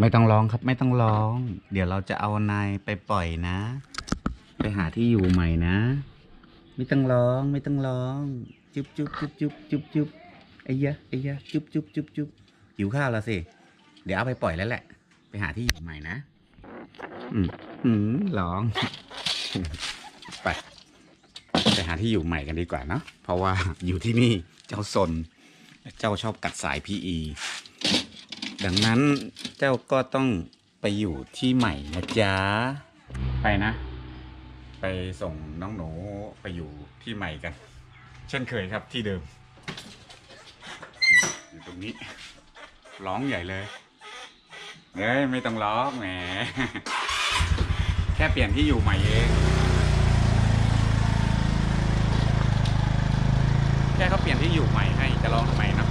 ไม่ต้องร้องครับ ไม่ต้องร้อง เดี๋ยวเราจะเอานายไปปล่อยนะ ไปหาที่อยู่ใหม่นะ ไม่ต้องร้อง ไม่ต้องร้อง จุ๊บจุ๊บจุ๊บจุ๊บจุ๊บจุ๊บไอ้ยะไอ้ยะจุ๊บจุ๊บจุ๊บจุ๊บหิวข้าวแล้วสิ เดี๋ยวเอาไปปล่อยแล้วแหละ ไปหาที่อยู่ใหม่นะ อืมอืมร้อง ไปไปหาที่อยู่ใหม่กันดีกว่าเนาะเพราะว่าอยู่ที่นี่เจ้าซนเจ้าชอบกัดสาย PE ดังนั้น เจ้าก็ต้องไปอยู่ที่ใหม่นะจ๊ะ ไปนะ ไปส่งน้องหนูไปอยู่ที่ใหม่กัน เช่นเคยครับที่เดิม อยู่ตรงนี้ ร้องใหญ่เลยเฮ้ยไม่ต้องร้องแหม แค่เปลี่ยนที่อยู่ใหม่เองแค่เขาเปลี่ยนที่อยู่ใหม่ให้จะร้องทำไมนะ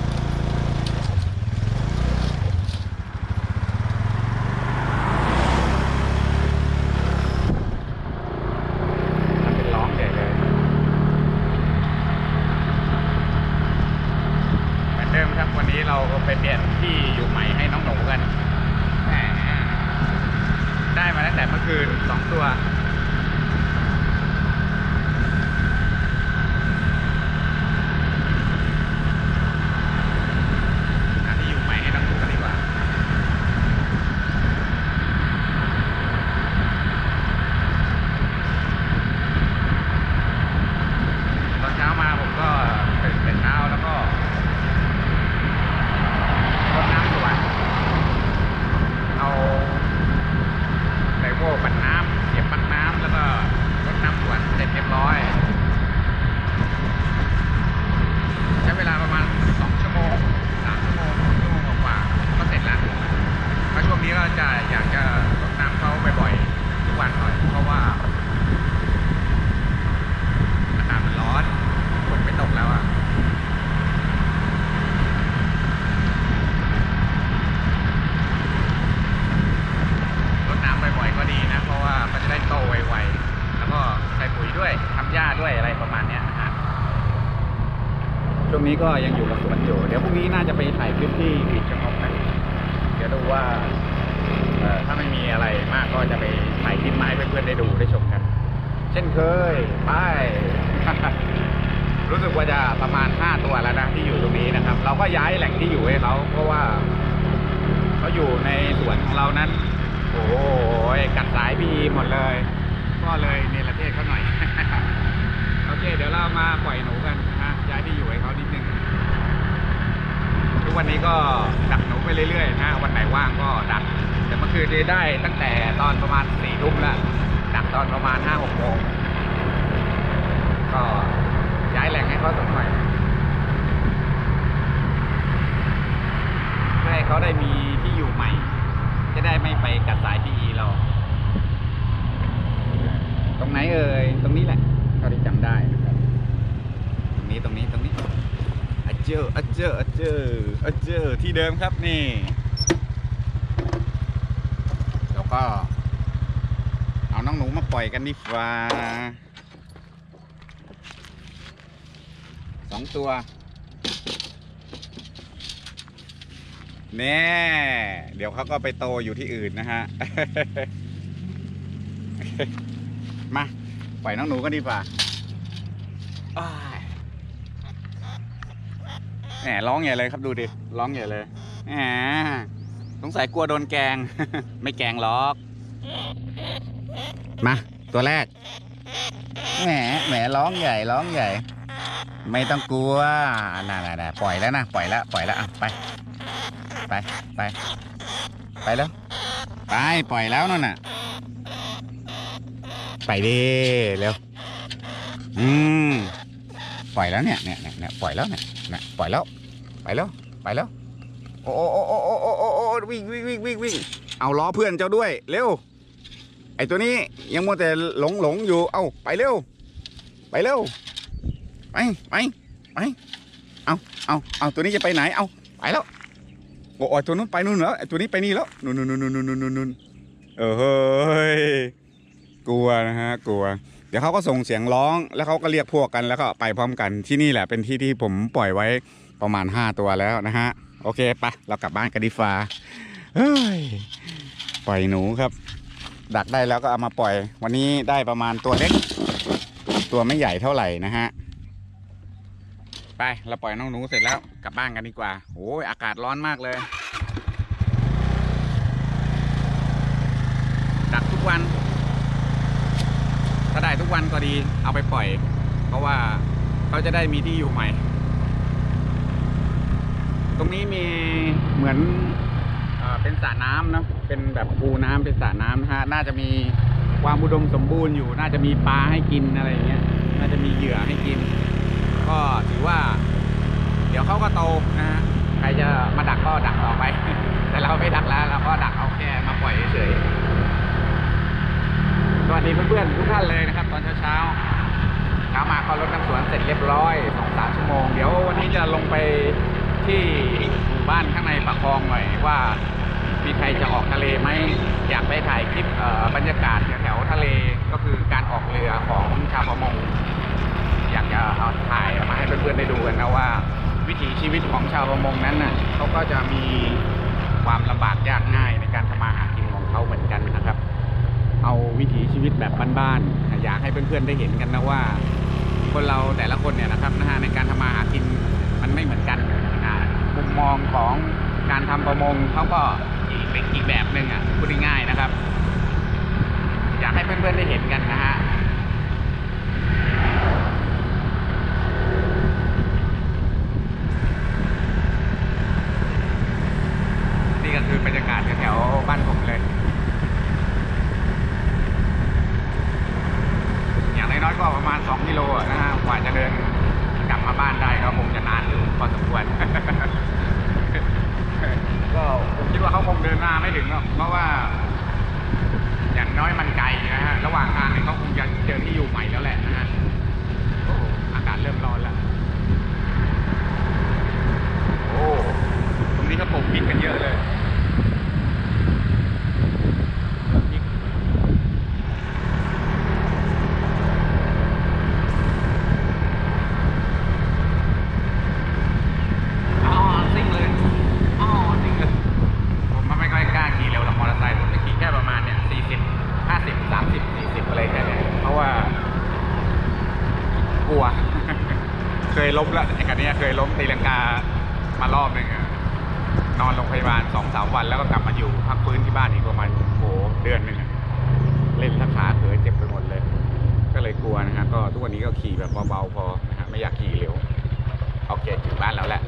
ทำเป็นร้องใหญ่เลยเหมือนเดิมครับวันนี้เราไปเปลี่ยนที่อยู่ใหม่ให้น้องหนูกันแหมได้มาตั้ง แต่เมื่อคืน 2 ตัว ปัญหา งนี้ก็ยังอยู่กับสวนอยู่ เดี๋ยวพรุ่งนี้น่าจะไปถ่ายคลิปที่บีดชะมกกันเดี๋ยวดูว่าถ้าไม่มีอะไรมากก็จะไปถ่ายคลิปมาให้เพื่อนๆได้ดูได้ชมกัน เช่นเคยไปรู้สึกว่าจะประมาณ 5 ตัวแล้วนะที่อยู่ตรงนี้นะครับ เราก็ย้ายแหล่งที่อยู่ให้เขาเพราะว่าเขาอยู่ในสวนของเรานั้น โอ้โหกัดสายพีหมดเลย ก็เลยเนรเทศเขาหน่อย โอเค เดี๋ยวเรามาปล่อยหนูกัน ย้ายที่อยู่ให้เขานิดนึง ทุกวันนี้ก็ดักหนูไปเรื่อยๆนะวันไหนว่างก็ดัก แต่เมื่อคืนได้ตั้งแต่ตอนประมาณสี่ทุ่มแล้วดักตอนประมาณห้าหกโมง ก็ย้ายแหล่งให้เขาสักหน่อย เพื่อให้เขาได้มีที่อยู่ใหม่ จะได้ไม่ไปกัดสายพีเรา ตรงไหนเอ่ย ตรงนี้แหละเท่าที่จำได้นะครับ ตรงนี้ตรงนี้ตรงนี้อะ เจออเจออเจออเจอที่เดิมครับนี่แล้วก็ เอาน้องหนูมาปล่อยกันดีฟ้าสองตัวแน่เดี๋ยวเขาก็ไปโตอยู่ที่อื่นนะฮะ มา ปล่อยน้องหนูกันดีกว่าา แหมร้องใหญ่เลยครับดูดิร้องใหญ่เลยแหมสงสัยกลัวโดนแกง ไม่แกงหรอก มา ตัวแรกแหมแหมร้องใหญ่ร้องใหญ่ ไม่ต้องกลัวน่าน่าน่าปล่อยแล้วนะปล่อยแล้วปล่อยแล้วอะไป ไปไป ไปแล้วไปปล่อยแล้วนั่นน่ะ ไปดิเร็วอืม ปล่อยแล้วเนี่ยเนี่ยเนี่ยปล่อยแล้วเนี่ยเนี่ยปล่อยแล้วไปแล้วไปแล้วโอ้โอ้โอ้โอ้โอ้โอ้วิ่งวิ่งวิ่งวิ่งวิ่งเอาล้อเพื่อนเจ้าด้วยเร็วไอตัวนี้ยังมัวแต่หลงหลงอยู่เอาไปเร็ว ไปเร็วไปไปไปเอาเอาเอาตัวนี้จะไปไหนเอาไปแล้วโอ้ยตัวนู้นไปนู่นแล้วไอตัวนี้ไปนี่แล้วนู่นนู่นนู่นนู่นนู่นนู่นเออเฮ้ยกลัวนะฮะกลัว ดี๋ยวเขาก็ส่งเสียงร้องแล้วเขาก็เรียกพวกกันแล้วก็ไปพร้อมกันที่นี่แหละเป็นที่ที่ผมปล่อยไว้ประมาณ 5 ตัวแล้วนะฮะ โอเคไปะเรากลับบ้านกันดีฟ้าเฮ้ยปล่อยหนูครับ ดักได้แล้วก็เอามาปล่อย วันนี้ได้ประมาณตัวเล็ก ตัวไม่ใหญ่เท่าไหร่นะฮะ ไปเราปล่อยน้องหนูเสร็จแล้วกลับบ้านกันดีกว่าโอ้ยอากาศร้อนมากเลย ดักทุกวัน ถ้าได้ทุกวันก็ดีเอาไปปล่อย เพราะว่าเขาจะได้มีที่อยู่ใหม่ ตรงนี้มีเหมือนเอเป็นสระน้ำเนอะเป็นแบบปูน้ำเป็นสระน้ำนะฮะน่าจะมีความอุดมสมบูรณ์อยู่ น่าจะมีปลาให้กินอะไรอย่างเงี้ย น่าจะมีเหยื่อให้กิน ก็ถือว่า เดี๋ยวเขาก็โตนะฮะใครจะมาดักก็ดักต่อไป แต่เราไม่ดักแล้วเราก็ดักเอาแค่มาปล่อยเฉย สวัสดีเพื่อนๆทุกท่านเลยนะครับ ตอนเช้าๆเช้ามาก็รดน้ำสวนเสร็จเรียบร้อยสองสามชั่วโมง เดี๋ยววันนี้จะลงไปที่หมู่บ้านข้างในปากคลองหน่อยว่ามีใครจะออกทะเลไหมอยากไปถ่ายคลิปบรรยากาศแถวๆทะเลก็คือการออกเรือของชาวประมง อยากจะเอาถ่ายมาให้เพื่อนๆได้ดูกันนะว่า วิถีชีวิตของชาวประมงนั้นน่ะเขาก็จะมีความลำบากยากง่ายในการทำมาหากินของเขาเหมือนกันนะครับ เอาวิถีชีวิตแบบบ้านๆอยากให้เพื่อนๆได้เห็นกันนะว่า คนเราแต่ละคนเนี่ยนะครับนะฮะในการทำมาหากินมันไม่เหมือนกันมุมมองของการทำประมงเขาก็อีกเป็นอีกแบบหนึ่งอะพูดง่ายๆนะครับ อยากให้เพื่อนๆได้เห็นกันนะฮะนี่ก็คือบรรยากาศแถวบ้านผมเลย อย่างน้อยๆก็ประ มาณ 2 กิโลนะฮะกว่าจะเดินกลับมาบ้านได้ก็คงจะนานอยู่พอสมควรก็ผมคิดว่าเขาคงเดินมาไม่ถึงหรอกเพราะว่า อย่างน้อยมันไกลนะฮะระหว่างทางเนี่ยเขาคงจะเจอที่อยู่ใหม่แล้วแหละนะฮะโอ้โหอากาศเริ่มร้อนแล้วโอ้ตรงนี้ก็ปลูกพริกกันเยอะเลยพริกอ๋อซิ่งเลยอ๋อซิ่งเลย ผมไม่ค่อยกล้าขี่เร็วหรอกมอเตอร์ไซค์ผมจะขี่แค่ประมาณเนี่ยสี่สิบห้าสิบสามสิบสี่สิบอะไรแค่เนี้ยเพราะว่า กลัว เคย ล้มแล้วไอ้คันเนี้ยเคยล้มตีลังกามารอบหนึงอะนอนโรงพยาบาลสองสามวันแล้วก็กลับมาอยู่พักฟื้นที่บ้านอีกประมาณโหเดือนหนึ่งอะเล่นทั้งขาเขยเจ็บไปหมดเลย ก็เลยกลัวนะฮะก็ทุกวันนี้ก็ขี่แบบเบาๆพอนะฮะไม่อยากขี่เร็วโอเคถึงบ้านแล้วแหละ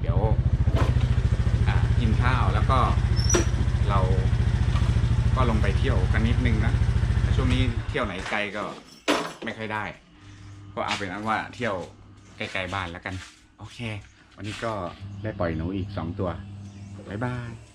เดี๋ยวอะกินข้าวแล้วก็เรา ก็ลงไปเที่ยวกันนิดนึงนะช่วงนี้เที่ยวไหนไกลก็ไม่ค่อยได้ ก็เอาเป็นอันว่าเที่ยวใกล้ๆบ้านแล้วกัน โอเค วันนี้ก็ได้ปล่อยหนูอีกสองตัวบ๊ายบาย